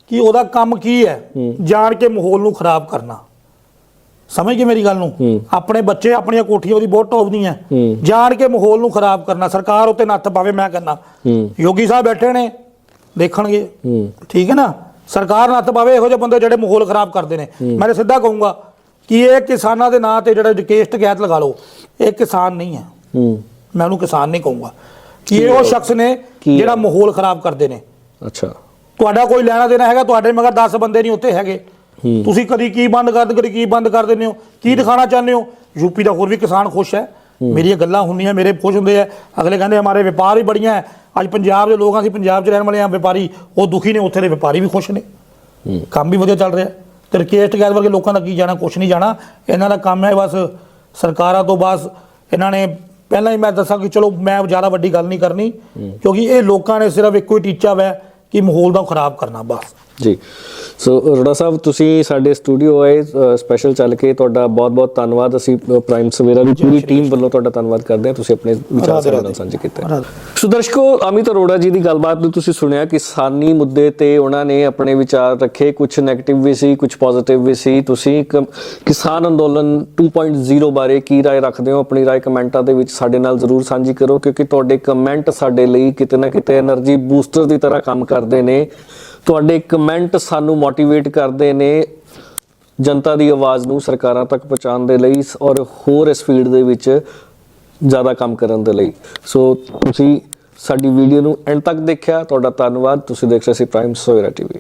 ਕਿ ਉਹਦਾ ਕੰਮ ਕੀ ਹੈ। ਜਾਣ ਕੇ ਮਾਹੌਲ ਨੂੰ ਖਰਾਬ ਕਰਨਾ। ਸਮਝ ਗਏ ਮੇਰੀ ਗੱਲ ਨੂੰ? ਆਪਣੇ ਬੱਚੇ ਆਪਣੀਆਂ ਕੋਠੀਆਂ ਉਹਦੀ ਬਹੁਤ ਟੋਪਦੀਆਂ। ਹੂੰ। ਜਾਣ ਕੇ ਮਾਹੌਲ ਨੂੰ ਖਰਾਬ ਕਰਨਾ ਸਰਕਾਰ ਉੱਤੇ ਨੱਥ ਪਾਵੇ ਮੈਂ ਕਹਿੰਦਾ। ਯੋਗੀ ਸਾਹਿਬ ਬੈਠੇ ਨੇ ਦੇਖਣਗੇ। ਠੀਕ ਹੈ ਨਾ? ਸਰਕਾਰ ਨੱਥ ਪਾਵੇ ਇਹੋ ਜਿਹੇ ਬੰਦੇ ਜਿਹੜੇ ਮਾਹੌਲ ਖਰਾਬ ਕਰਦੇ ਨੇ। ਮੈਂ ਸਿੱਧਾ ਕਹੂੰਗਾ ਕਿ ਇਹ ਕਿਸਾਨਾਂ ਦੇ ਨਾਂ ਤੇ ਜਿਹੜਾ ਕੇਸ ਟਕੈਤ ਲਗਾ ਲਓ ਇਹ ਕਿਸਾਨ ਨਹੀਂ ਹੈ। ਮੈਂ ਉਹਨੂੰ ਕਿਸਾਨ ਨਹੀਂ ਕਹੂੰਗਾ। ਕਿ ਇਹ ਉਹ ਸ਼ਖਸ ਨੇ? ਜਿਹੜਾ ਮਾਹੌਲ ਖਰਾਬ ਕਰਦੇ ਨੇ। ਅੱਛਾ। ਤੁਹਾਡਾ ਕੋਈ ਲੈਣਾ ਦੇਣਾ ਹੈਗਾ ਤੁਹਾਡੇ ਮਗਰ 10 ਬੰਦੇ ਨਹੀਂ ਉੱਥੇ ਹੈਗੇ। ਤੁਸੀਂ ਕਦੀ ਕੀ ਬੰਦ ਕਰ ਦਿੰਦੇ ਕਦੀ ਕੀ ਬੰਦ ਕਰ ਦਿੰਦੇ ਹੋ? ਕੀ ਦਿਖਾਣਾ ਚਾਹੁੰਦੇ ਹੋ? ਯੂਪੀ ਦਾ ਹੋਰ ਵੀ ਕਿਸਾਨ ਖੁਸ਼ ਹੈ। ਮੇਰੀਆਂ ਗੱਲਾਂ ਹੁੰਦੀਆਂ ਮੇਰੇ ਖੁਸ਼ ਹੁੰਦੇ ਆ ਅਗਲੇ ਕਹਿੰਦੇ ਹਮਾਰੇ ਵਪਾਰ ਵੀ ਬੜੀਆਂ ਹੈ। ਅੱਜ ਪੰਜਾਬ ਦੇ ਲੋਕਾਂ ਅਸੀਂ ਪੰਜਾਬ 'ਚ ਰਹਿਣ ਵਾਲੇ ਆ ਵਪਾਰੀ ਉਹ ਦੁਖੀ ਨੇ ਉੱਥੇ ਦੇ ਵਪਾਰੀ ਵੀ ਖੁਸ਼ ਨੇ। ਕੰਮ ਵੀ ਵਧੀਆ ਚੱਲ ਰਿਹਾ ਤੇ ਰਕੇਸ਼ ਟਕੈਤ ਵਰਗੇ ਲੋਕਾਂ ਦਾ ਕੀ ਜਾਣਾ ਕੁਛ ਨਹੀਂ ਜਾਣਾ। ਇਹਨਾਂ ਦਾ ਕੰਮ ਹੈ ਬਸ ਸਰਕਾਰਾਂ ਤੋਂ ਬਸ ਇਹਨਾਂ ਨੇ ਪਹਿਲਾਂ ਹੀ ਮੈਂ ਦੱਸਾਂ ਕਿ ਚਲੋ ਮੈਂ ਜ਼ਿਆਦਾ ਵੱਡੀ ਗੱਲ ਨਹੀਂ ਕਰਨੀ ਕਿਉਂਕਿ ਇਹ ਲੋਕਾਂ ਨੇ ਸਿਰਫ ਇੱਕੋ ਹੀ ਟੀਚਾ ਵੈ। ਕਿ ਮਾਹੌਲ ਦਾ ਖਰਾਬ ਕਰਨਾ ਬਸ। ਜੀ। ਸੋ ਰੋੜਾ ਸਾਹਿਬ ਤੁਸੀਂ ਸਾਡੇ ਸਟੂਡੀਓ ਆਏ ਸਪੈਸ਼ਲ ਚੱਲ ਕੇ ਤੁਹਾਡਾ ਬਹੁਤ-ਬਹੁਤ ਧੰਨਵਾਦ। ਅਸੀਂ ਪ੍ਰਾਈਮ ਸਵੇਰਾ ਦੀ ਪੂਰੀ ਟੀਮ ਵੱਲੋਂ ਤੁਹਾਡਾ ਧੰਨਵਾਦ ਕਰਦੇ ਹਾਂ। ਤੁਸੀਂ ਆਪਣੇ ਵਿਚਾਰ ਸਾਡੇ ਨਾਲ ਸਾਂਝੇ ਕੀਤੇ। ਸੋ ਦਰਸ਼ਕੋ ਅਮਿਤ ਅਰੋੜਾ ਜੀ ਦੀ ਗੱਲਬਾਤ ਨੂੰ ਤੁਸੀਂ ਸੁਣਿਆ ਕਿਸਾਨੀ ਮੁੱਦੇ ਤੇ ਉਹਨਾਂ ਨੇ ਆਪਣੇ ਵਿਚਾਰ ਰੱਖੇ। ਕੁਝ ਨੈਗੇਟਿਵ ਵੀ ਸੀ ਕੁਝ ਪੋਜ਼ਿਟਿਵ ਵੀ ਸੀ। ਤੁਸੀਂ ਕਿਸਾਨ ਅੰਦੋਲਨ 2.0 ਬਾਰੇ ਕੀ رائے ਰੱਖਦੇ ਹੋ? ਆਪਣੀ رائے ਕਮੈਂਟਾਂ ਦੇ ਵਿੱਚ ਸਾਡੇ ਨਾਲ ਜ਼ਰੂਰ ਸਾਂਝੀ ਕਰੋ ਕਿਉਂਕਿ ਤੁਹਾਡੇ ਕਮੈਂਟ ਸਾਡੇ ਲਈ ਕਿਤੇ ਨਾ ਕਿਤੇ એનર્ਜੀ ਬੂਸਟਰ ਦੀ ਤਰ੍ਹਾਂ ਕੰਮ ਕਰ ਕਰਦੇ ਨੇ, ਤੁਹਾਡੇ ਕਮੈਂਟ ਸਾਨੂੰ ਮੋਟੀਵੇਟ ਕਰਦੇ ਨੇ ਜਨਤਾ ਦੀ ਆਵਾਜ਼ ਨੂੰ ਸਰਕਾਰਾਂ ਤੱਕ ਪਹੁੰਚਾਉਣ ਦੇ ਲਈ ਔਰ ਹੋਰ ਇਸ ਫੀਲਡ ਦੇ ਵਿੱਚ ਜ਼ਿਆਦਾ ਕੰਮ ਕਰਨ ਦੇ ਲਈ। ਸੋ ਤੁਸੀਂ ਸਾਡੀ ਵੀਡੀਓ ਨੂੰ ਐਂਡ ਤੱਕ ਦੇਖਿਆ, ਤੁਹਾਡਾ ਧੰਨਵਾਦ। ਤੁਸੀਂ ਦੇਖ ਰਹੇ ਸੀ ਪ੍ਰਾਈਮ ਸੋਇਰਾ ਟੀਵੀ